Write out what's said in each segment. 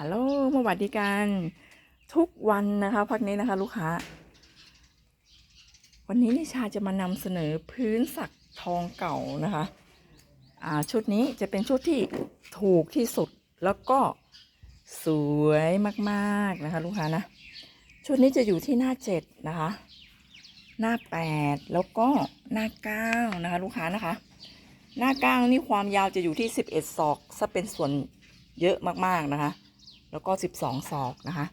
ฮัลโหลสวัสดีกันทุกวันนะคะพักนี้นะคะ ลูกค้า วันนี้นิชาจะมานำเสนอพื้นสักทองเก่านะคะอ่าชุดนี้จะเป็นชุดที่ถูกที่สุดแล้วก็สวยมากๆนะคะ ลูกค้านะ ชุดนี้จะอยู่ที่หน้าเจ็ดนะคะ หน้าแปดแล้วก็หน้าเก้านะคะ ลูกค้านะคะ หน้าเก้านี่ความยาวจะอยู่ที่สิบเอ็ดศอกซะเป็นส่วนเยอะมากๆนะคะ แล้วก็ 12 ศอกนะคะ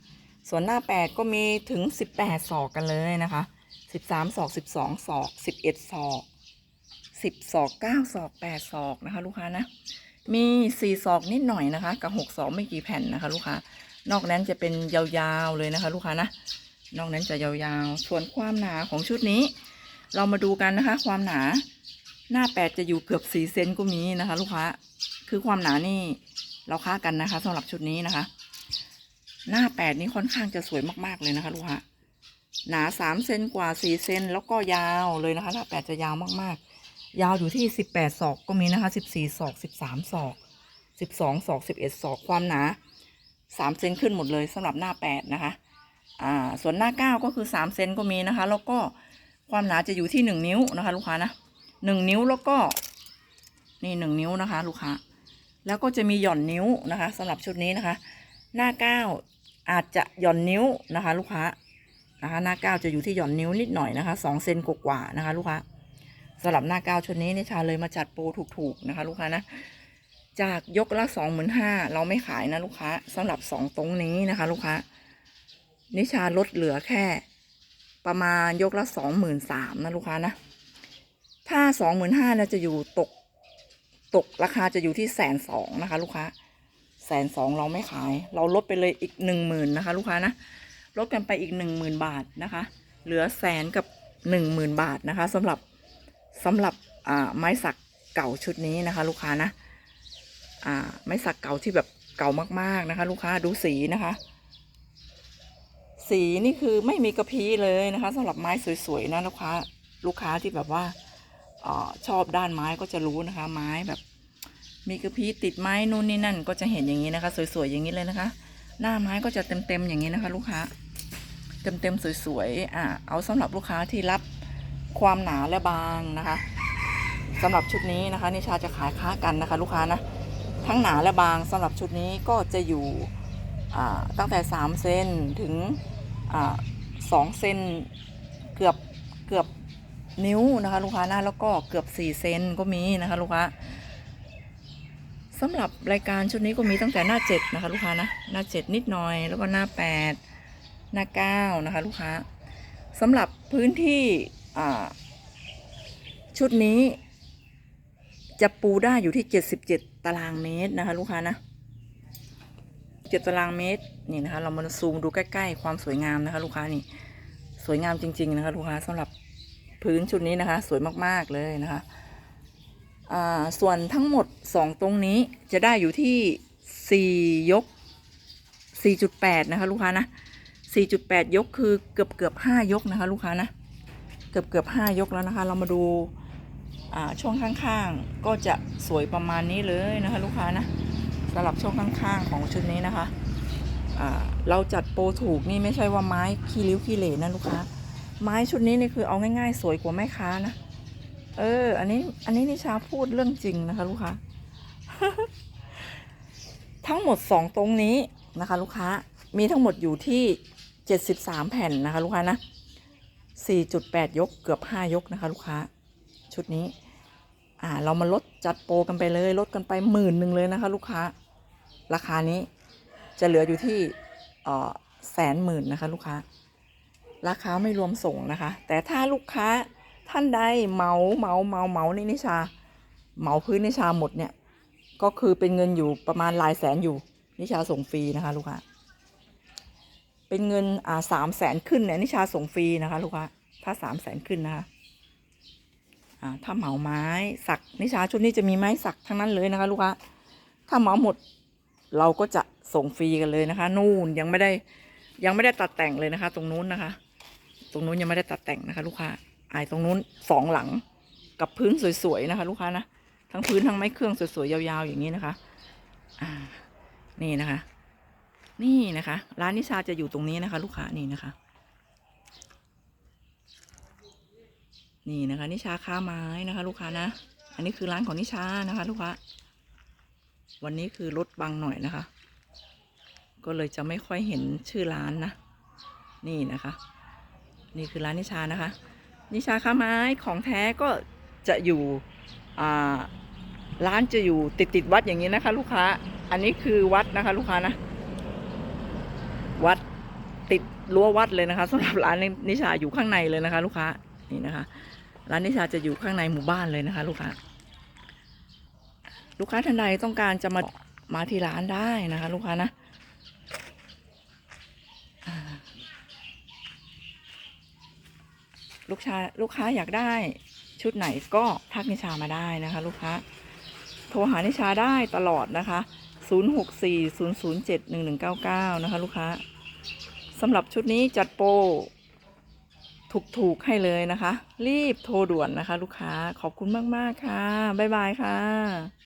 ส่วนหน้า 8 ก็มีถึง 18 ศอกกันเลยนะคะ 13 ศอก 12 ศอก 11 ศอก 10 ศอก 9 ศอก 8 ศอกนะคะ ลูกค้านะ มี 4 ศอกนิดหน่อยนะคะ กับ 6 ศอกไม่กี่แผ่นนะคะ ลูกค้า นอกนั้นจะเป็นยาวๆเลยนะคะ ลูกค้านะ นอกนั้นจะยาวๆ ส่วนความหนาของชุดนี้ เรามาดูกันนะคะ ความหนาหน้า8จะอยู่เกือบ4เซนก็มีนะคะ ลูกค้า คือความหนานี่เราค้ากันนะคะสำหรับชุดนี้นะคะ หน้าแปดนี้ค่อนข้างจะสวยมากๆเลยนะคะ ลูกค้าหนาสามเซนกว่าสี่เซนแล้วก็ยาวเลยนะคะ หน้าแปดจะยาวมากๆ ยาวอยู่ที่สิบแปดศอกก็มีนะคะสิบสี่ศอกสิบสามศอกสิบสองศอกสิบเอ็ดศอกความหนาสามเซนขึ้นหมดเลยสำหรับหน้าแปดนะคะ อ่า ส่วนหน้าเก้าก็คือสามเซนก็มีนะคะ แล้วก็ความหนาจะอยู่ที่หนึ่งนิ้วนะคะ ลูกค้านะหนึ่งนิ้วแล้วก็นี่หนึ่งนิ้วนะคะ ลูกค้า แล้วก็จะมีหย่อนนิ้วนะคะสำหรับชุดนี้นะคะ หน้าเก้าอาจจะหย่อนนิ้วนะคะ ลูกค้านะคะ หน้าเก้าจะอยู่ที่หย่อนนิ้วนิดหน่อยนะคะสองเซนกว่าๆนะคะ ลูกค้าสำหรับหน้าเก้าชุดนี้นิชาเลยมาจัดโปรถูกๆนะคะ ลูกค้านะจากยกละสองหมื่นห้าเราไม่ขายนะลูกค้าสำหรับสองตรงนี้นะคะ ลูกค้านิชาลดเหลือแค่ ประมาณยกละสองหมื่นสามนะลูกค้านะถ้าสองหมื่นห้าเนี่ยจะอยู่ตกตกราคาจะอยู่ที่แสนสองนะคะ ลูกค้า แสนสองเราไม่ขาย เราลดไปเลยอีกหนึ่งหมื่นนะคะ ลูกค้านะลดกันไปอีกหนึ่งหมื่นบาทนะคะ เหลือแสนกับหนึ่งหมื่นบาทนะคะสำหรับสำหรับอ่าไม้สักเก่าชุดนี้นะคะ ลูกค้านะอ่าไม้สักเก่าที่แบบเก่ามากๆนะคะ ลูกค้าดูสีนะคะ สีนี่คือไม่มีกระพี้เลยนะคะสำหรับไม้สวยๆนะลูกค้าลูกค้าที่แบบว่าออชอบด้านไม้ก็จะรู้นะคะ ไม้แบบ มีกระพี้ติดไม้นู่นนี่นั่นก็จะเห็นอย่างนี้นะคะ สวยๆอย่างนี้เลยนะคะ หน้าไม้ก็จะเต็มๆอย่างนี้นะคะ ลูกค้า เต็มๆสวยๆอ่าเอาสำหรับลูกค้าที่รับความหนาและบางนะคะสำหรับชุดนี้นะคะนิชาจะขายค้ากันนะคะ ลูกค้านะทั้งหนาและบางสำหรับชุดนี้ก็จะอยู่อ่าตั้งแต่ 3 เซนถึงอ่าสองเซนเกือบเกือบนิ้วนะคะ ลูกค้านะแล้วก็เกือบ 4 เซนก็มีนะคะ ลูกค้า สำหรับรายการชุดนี้ก็มีตั้งแต่หน้า7นะคะ ลูกค้านะหน้า7นิดหน่อย แล้วก็หน้า8หน้า9นะคะ ลูกค้าสำหรับพื้นที่อ่าชุดนี้ จะปูได้อยู่ที่77ตารางเมตรนะคะ ลูกค้านะ7ตารางเมตรนี่นะคะ เรามาซูมดูใกล้ๆ ความสวยงามนะคะ ลูกค้านี่ สวยงามจริง ๆ นะคะ ลูกค้าสำหรับพื้นชุดนี้นะคะ สวยมากๆเลยนะคะ ส่วนทั้งหมด 2 ตรงนี้จะได้อยู่ที่ 4 ยก 4.8 นะคะ ลูกค้านะ 4.8 ยกคือเกือบเกือบ5ยกนะคะ ลูกค้านะ เกือบเกือบ5ยกแล้วนะคะ เรามาดูาช่วงข้างๆ ก็จะสวยประมาณนี้เลยนะคะ ลูกค้านะสำหรับช่วงข้างๆ ของชุดนี้นะคะเราจัดโปรถูกนี่ไม่ใช่ว่าไม้ขี้ริ้วขี้เหร่นะลูกค้า ไม้ชุดนี้นี่คือเอาง่ายๆ สวยกว่าแม่ค้านะ เออ อันนี้ อันนี้นิชาพูดเรื่องจริงนะคะ ลูกค้า ทั้งหมดสองตรงนี้นะคะ ลูกค้า มีทั้งหมดอยู่ที่เจ็ดสิบสามแผ่นนะคะ ลูกค้านะสี่จุดแปดยกเกือบห้ายกนะคะ ลูกค้า ชุดนี้ อ่า เรามาลดจัดโปรกันไปเลย ลดกันไปหมื่นหนึ่งเลยนะคะ ลูกค้า ราคานี้จะเหลืออยู่ที่เออแสนหมื่นนะคะ ลูกค้า ราคาไม่รวมส่งนะคะ แต่ถ้าลูกค้า ท่านใดเมาเมาเมาเมาในนิชาเหมาพื้นนิชาหมดเนี่ย ก็คือเป็นเงินอยู่ประมาณหลายแสนอยู่ นิชาส่งฟรีนะคะลูกค้าเป็นเงินอ่าสามแสนขึ้นเนี่ยนิชาส่งฟรีนะคะลูกค้าถ้าสามแสนขึ้นนะคะอ่าถ้าเหมาไม้สักนิชาชุดนี้จะมีไม้สักทั้งนั้นเลยนะคะลูกค้าถ้าเหมาหมดเราก็จะส่งฟรีกันเลยนะคะ นู่นยังไม่ได้ยังไม่ได้ตัดแต่งเลยนะคะ ตรงนู้นนะคะ ตรงนู้นยังไม่ได้ตัดแต่งนะคะ ลูกค้า ไอตรงนู้นสองหลังกับพื้นสวยๆนะคะ ลูกค้านะทั้งพื้นทั้งไม้เครื่องสวยๆยาวๆอย่างนี้นะคะอ่านี่นะคะ นี่นะคะ ร้านนิชาจะอยู่ตรงนี้นะคะ ลูกค้านี่นะคะ นี่นะคะ นิชาค้าไม้นะคะ ลูกค้านะอันนี้คือร้านของนิชานะคะ ลูกค้าวันนี้คือรถบังหน่อยนะคะ ก็เลยจะไม่ค่อยเห็นชื่อร้านนะ นี่นะคะ นี่คือร้านนิชานะคะ นิชาค้าไม้ของแท้ก็จะอยู่ร้านจะอยู่ติดติดวัดอย่างนี้นะคะ ลูกค้า อันนี้คือวัดนะคะ ลูกค้านะ วัดติดรั้ววัดเลยนะคะสำหรับร้านนิชาอยู่ข้างในเลยนะคะ ลูกค้านี่นะคะ ร้านนิชาจะอยู่ข้างในหมู่บ้านเลยนะคะ ลูกค้า ลูกค้าท่านใดต้องการจะมามาที่ร้านได้นะคะ ลูกค้านะอ่า ลูกชาลูกค้าอยากได้ชุดไหนก็ทักนิชามาได้นะคะ ลูกค้า โทรหานิชาได้ตลอดนะคะ 0640071199 นะคะ ลูกค้าสำหรับชุดนี้จัดโปรถูกๆให้เลยนะคะ รีบโทรด่วนนะคะ ลูกค้าขอบคุณมาก ๆ ค่ะ บ๊ายบายค่ะ